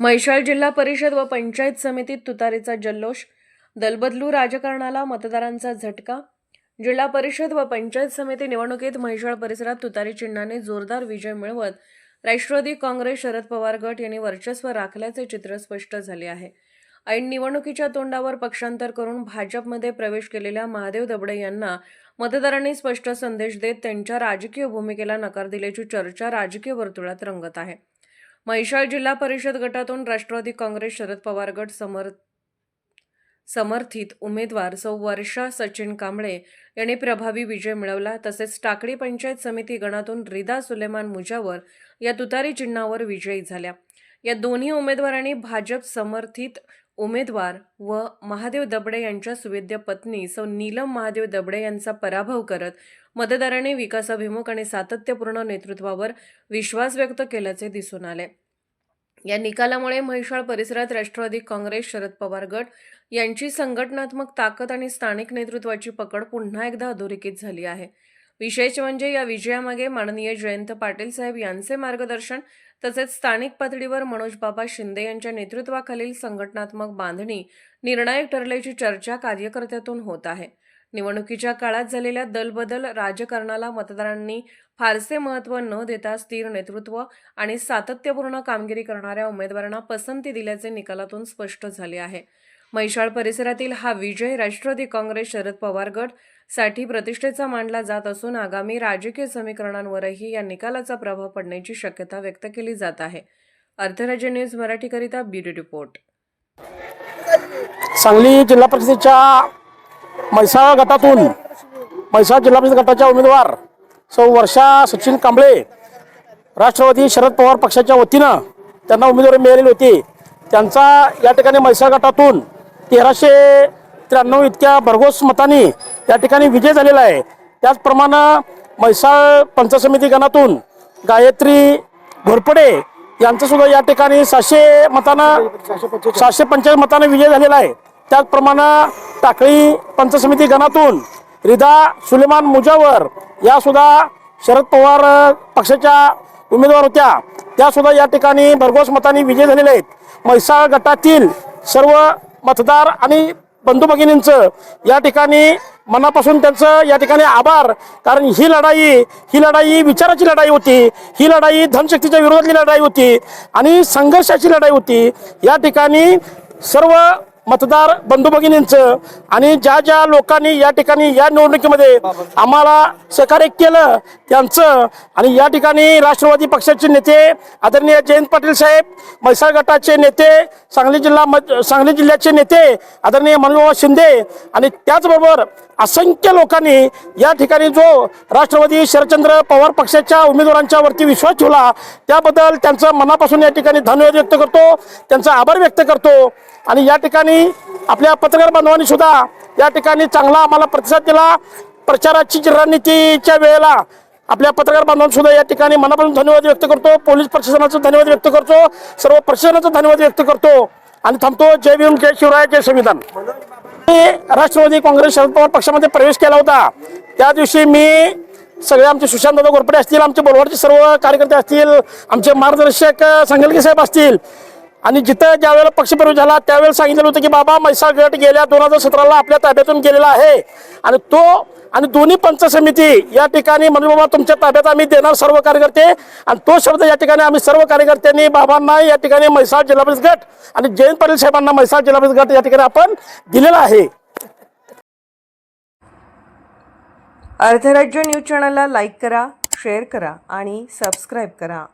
म्हैसाळ जिल्हा परिषद व पंचायत समितीत तुतारीचा जल्लोष दलबदलू राजकारणाला मतदारांचा झटका जिल्हा परिषद व पंचायत समिती निवडणुकीत म्हैसाळ परिसरात तुतारी चिन्हाने जोरदार विजय मिळवत राष्ट्रवादी काँग्रेस शरद पवार गट यांनी वर्चस्व राखल्याचे चित्र स्पष्ट झाले आहे. ऐन निवडणुकीच्या तोंडावर पक्षांतर करून भाजपमध्ये प्रवेश केलेल्या महादेव दबडे यांना मतदारांनी स्पष्ट संदेश देत त्यांच्या राजकीय भूमिकेला नकार दिल्याची चर्चा राजकीय वर्तुळात रंगत आहे. म्हैसाळ जिल्हा परिषद गटातून राष्ट्रवादी काँग्रेस शरद पवार गट समर समर्थित उमेदवार सौ वर्षा सचिन कांबळे यांनी प्रभावी विजय मिळवला. तसेच टाकळी पंचायत समिती गणातून रिदा सुलेमान मुजावर या तुतारी चिन्हावर विजयी झाल्या. या दोन्ही उमेदवारांनी भाजप समर्थित उमेदवार व महादेव दबडे यांच्या सुवेद्य पत्नी सौ नीलम महादेव दबडे यांचा पराभव करत मतदारांनी विकासाभिमुख आणि सातत्यपूर्ण नेतृत्वावर विश्वास व्यक्त केल्याचे दिसून आले. या निकालामुळे म्हैसाळ परिसरात राष्ट्रवादी काँग्रेस शरद पवार गट यांची संघटनात्मक ताकद आणि स्थानिक नेतृत्वाची पकड पुन्हा एकदा अधोरेखित झाली आहे. विशेष म्हणजे या विजयामागे माननीय जयंत पाटील साहेब यांचे मार्गदर्शन तसेच स्थानिक पातळीवर मनोज बाबा शिंदे यांच्या नेतृत्वाखालील संघटनात्मक बांधणी निर्णायक ठरल्याची चर्चा कार्यकर्त्यातून होत आहे. निवडणुकीच्या काळात झालेल्या दलबदल राजकारणाला मतदारांनी फारसे महत्त्व न देता स्थिर नेतृत्व आणि सातत्यपूर्ण कामगिरी करणाऱ्या उमेदवारांना पसंती दिल्याचे निकालातून स्पष्ट झाले आहे. म्हैसाळ परिसरातील हा विजय राष्ट्रवादी काँग्रेस शरद पवार गटसाठी प्रतिष्ठेचा मानला जात असून आगामी राजकीय समीकरणांवरही या निकालाचा प्रभाव पडण्याची शक्यता व्यक्त केली जात आहे. अर्थराज्य न्यूज मराठीकरिता ब्युरो रिपोर्ट. सांगली जिल्हा परिषदेच्या म्हैसाळ गटातून म्हैसाळ जिल्हा परिषद गटाच्या उमेदवार सौ वर्षा सचिन कांबळे राष्ट्रवादी शरद पवार पक्षाच्या वतीनं त्यांना उमेदवारी मिळालेली होती. त्यांचा या ठिकाणी म्हैसाळ गटातून तेराशे त्र्याण्णव इतक्या भरघोस मतांनी या ठिकाणी विजय झालेला आहे. त्याचप्रमाणे म्हैसाळ पंचायत समिती गणातून गायत्री घोरपडे यांचंसुद्धा या ठिकाणी सहाशे मतानं सहाशे पंचाळीस मतानं विजय झालेला आहे. त्याचप्रमाणे टाकळी पंचायत समिती गणातून रिदा सुलेमान मुजावर यासुद्धा शरद पवार पक्षाच्या उमेदवार होत्या. त्यासुद्धा या ठिकाणी भरघोस मतांनी विजय झालेल्या आहेत. म्हैसाळ गटातील सर्व मतदार आणि बंधू भगिनींचं या ठिकाणी मनापासून त्यांचं या ठिकाणी आभार. कारण ही लढाई ही लढाई विचाराची लढाई होती. ही लढाई धनशक्तीच्या विरोधातली लढाई होती आणि संघर्षाची लढाई होती. या ठिकाणी सर्व मतदार बंधू भगिनींचं आणि ज्या ज्या लोकांनी या ठिकाणी या निवडणुकीमध्ये आम्हाला सहकार्य केलं त्यांचं आणि या ठिकाणी राष्ट्रवादी पक्षाचे नेते आदरणीय जयंत पाटील साहेब म्हैसाळ गटाचे नेते सांगली जिल्हा सांगली जिल्ह्याचे नेते आदरणीय मनोहर शिंदे आणि त्याचबरोबर असंख्य लोकांनी या ठिकाणी जो राष्ट्रवादी शरदचंद्र पवार पक्षाच्या उमेदवारांच्या वरती विश्वास ठेवला त्याबद्दल त्यांचं मनापासून या ठिकाणी धन्यवाद व्यक्त करतो त्यांचा आभार व्यक्त करतो आणि या ठिकाणी आपल्या पत्रकार बांधवांनी सुद्धा या ठिकाणी चांगला आम्हाला प्रतिसाद दिला. प्रचाराची जी रणनीतीच्या वेळेला आपल्या पत्रकार बांधवांना सुद्धा या ठिकाणी मनापासून धन्यवाद व्यक्त करतो. पोलीस प्रशासनाचा धन्यवाद व्यक्त करतो. सर्व प्रशासनाचा धन्यवाद व्यक्त करतो. आणि थांबतो. जय भीम जय शिवराय जय संविधान. मी राष्ट्रवादी काँग्रेस शरद पवार पक्षामध्ये प्रवेश केला होता. त्या दिवशी मी सगळे आमचे सुशांत घोरपडे असतील आमचे बोलवाडचे सर्व कार्यकर्ते असतील आमचे मार्गदर्शक अ, साहेब असतील आणि जिथं ज्यावेळेला पक्षप्रवेश झाला त्यावेळेला सांगितलं होतं की बाबा म्हैसाळ गट गेल्या दोन हजार सतराला आपल्या ताब्यातून गेलेला आहे. आणि तो आणि दोन्ही पंच समिती या ठिकाणी म्हणजे बाबा तुमच्या ताब्यात आम्ही देणार सर्व कार्यकर्ते. आणि तो शब्द या ठिकाणी आम्ही सर्व कार्यकर्त्यांनी बाबांना या ठिकाणी म्हैसाळ जिल्हा परिषद गट आणि जयंत पाटील साहेबांना म्हैसाळ जिल्हा परिषद गट या ठिकाणी आपण दिलेला आहे. अर्धराज्य न्यूज चॅनलला लाईक करा शेअर करा आणि सबस्क्राईब करा.